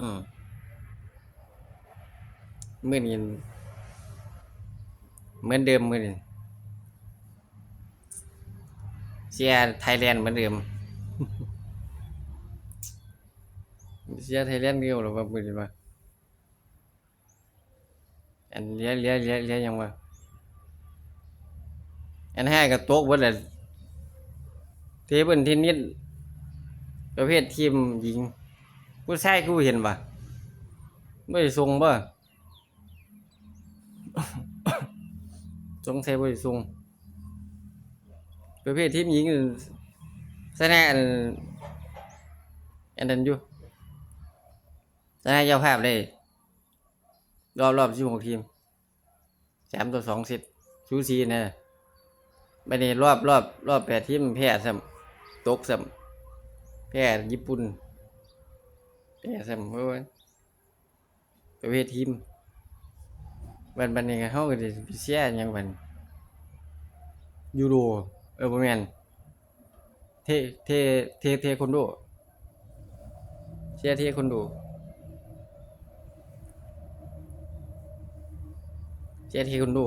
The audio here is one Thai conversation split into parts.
อืมมื้อนี้เหมือนเดิมเมื้อนี้เชียร์ไทยแลนด์เหมือนเดิมเชียร์ไทยแลนด์เดียวหรอว่ามื้อนี้ว่าอันเลี้ยเลี้ยเลี้ยเลี้ยยังว่าอันห้าก็ตกเบิดแหละเทเบิลเทนนิสประเภททีมหญิง ผู้ชายกูเห็นปะไม่ได้ส่งป่ะสงสัยบ่ได้ส่งประเภททีมหญิงนี่ชนะอันอันนั้นอยู่ชนะเจ้าภาพได้รอบรอบ16ทีมสามต่อสองเซตชูซีนะไปนี่รอบรอบรอบแปดทีมแพ้ซ้ำตกซ้ำแพ้ญี่ปุ่น แต่สมมติว่าประเภททีมบันบันนี้ก็เขาก็จะไปเชียร์หยังบันยูโรเออประมาณเทเทเทเทคนโดเชียร์เทคนโดเชียร์เทคนโด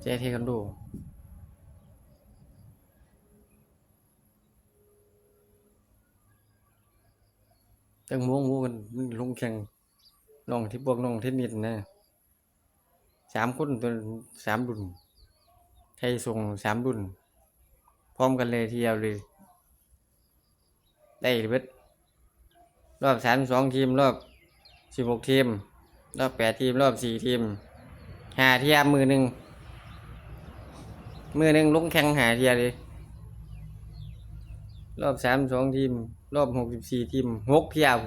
เชียร์เทคนโด จังม่วงม่วงกันลงแข่งน้องที่พวกน้องเทนนิสนะสามคนตัวสามรุ่นไทยส่งสามรุ่นพร้อมกันเลยทีเดียวเลยได้เบิดรอบสามสองทีม รอบสิบหกทีม รอบแปดทีม รอบสี่ทีมหาเทียมมือหนึ่งมือหนึ่งลุงแข่งหาเทียเลย รอบสามสองทีม รอบหกสิบสี่ทีมหกเที่ยว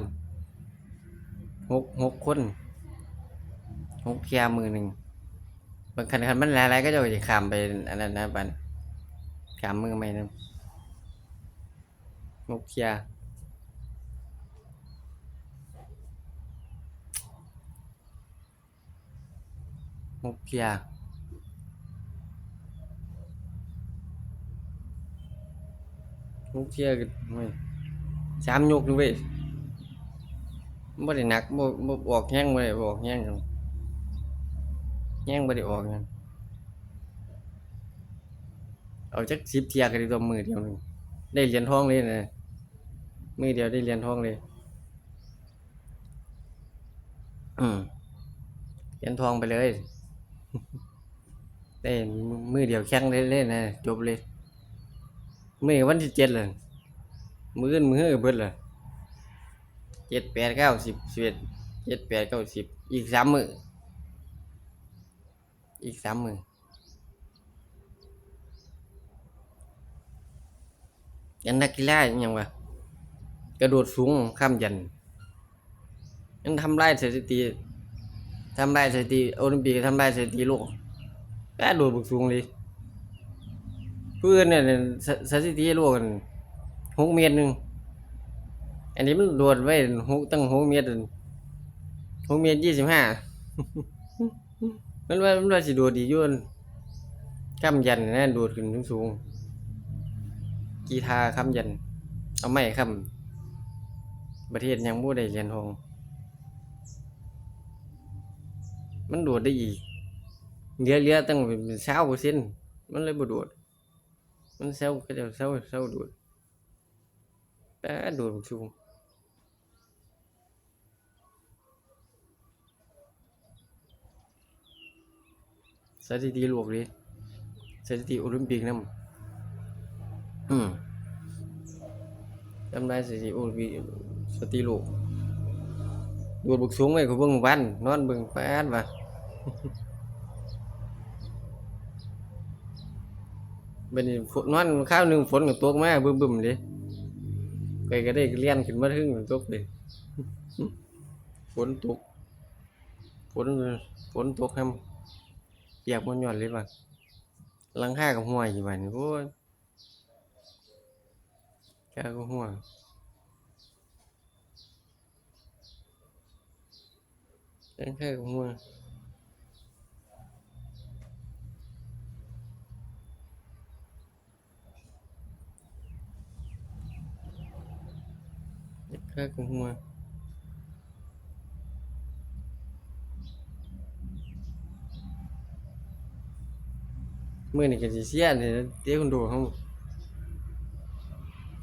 หกหกคนหกเที่ยวมือหนึ่งบางคันคันมันหลายๆก็จะจะข้ามไปอันนั้นนะบันข้ามมือไม่นะหกเที่ยวหกเที่ย หกเที่ยวกันไม่สามยกนึงเว้ยบ่ได้หนักบ่บ่ออกแห้งบ่ได้ออกแห้งหรอกแห้งบ่ได้ออกหยังเอาจักสิบเทียก็ได้ตัวมือเดียวหนึงได้เหรียญทองเลยนะมือเดียวได้เหรียญทองเลยอืมเหรียญทองไปเลยได้มือเดียวแข่งเลยเลยนะจบเลย มือวันที่เจ็ดเลยมืออื่นมือเบิดเลยเจ็ดแปดเก้าสิบสิบเอ็ดเจ็ดแปดเก้าสิบอีกสามมืออีกสามมือยันนักกีฬาอย่างวะกระโดดสูงข้ามยันยังทำลายสถิติทำลายสถิติโอลิมปิกทำลายสถิติโลกกระโดดบุกสูงเลย เพื่อนเนี่ยสสถิติโลกกันหกเมตรหนึ่งอันนี้มันโดดไว้หกตั้งหกเมตรหกเมตรยี่สิบห้ามันว่ามันว่าสิโดดดียุ่นข้ามยันนะโดดขึ้นสูงๆกีทาข้ามยัน เอาไม่ข้ามประเทศยังบ่ได้เรียญทองมันโดดได้อีกเหลือเหลือตั้งเป็นเศร้าเปอร์เซ็นต์มันเลยบ่โดด มันเศร้าก็จะเศร้าเศร้าโดดแต่โดดสูงสถิติโลกเลยสถิติโอลิมปิกนำอืมจำได้สถิติโอลิมปิกสถิติโลกโดดบุกสูงไว้เขาเบิ่งวันนอนเบิ่งแปดว่ะ บัดนี้ฝนนอนข้าวหนึงฝนก็ตกมาบึ้มๆเด้ไปก็ได้เรียนขึ้นมาถึงตกเลยฝนตกฝนฝนตกครับเปียกมันหย่อนเลยว่ะหลังคากับหัวอยู่บ้านโอ้ยแกก็หัวหลังคากับหัว คักหัวมือนี้ก็สิเสียนี่เดี๋ยคนดูเฮา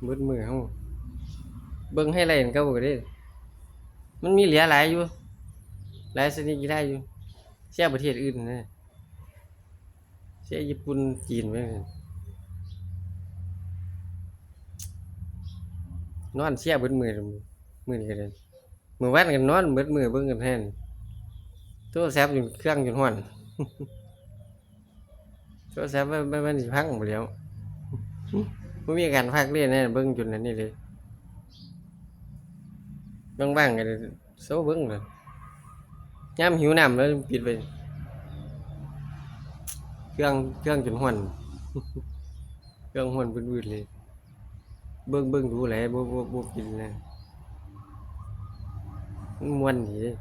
เบิดมือเฮาเบิ่งให้ไรนั่นก็บ่ก็ได้มันมีเหลือหลายอยู่หลายชนิดกีฬาอยู่เสียประเทศอื่นนะเสียญี่ปุ่นจีนไปเลย นอนเสียเบิดมือมือนี่ก็เลยมือแวันกันนอนเบิดมือเบิ่งกันแทนโทรศัพท์อยู่เครื่องอยู่ห้อนโทรศัพท์มันมันมันสิพังหมดแล้วบ่มีการพักเรียนแน่เบิ่งจนอันนี้เลยบ้างๆก็เลยโซเบิ่งเลยยามหิวน้ำแล้วปิดไปเครื่องเครื่องจนห้อนเครื่องห้อนบืดๆเลย เบิ่งเบิ่งดูแลบ่บ่บ่กินเลยมันม่วนดีเด้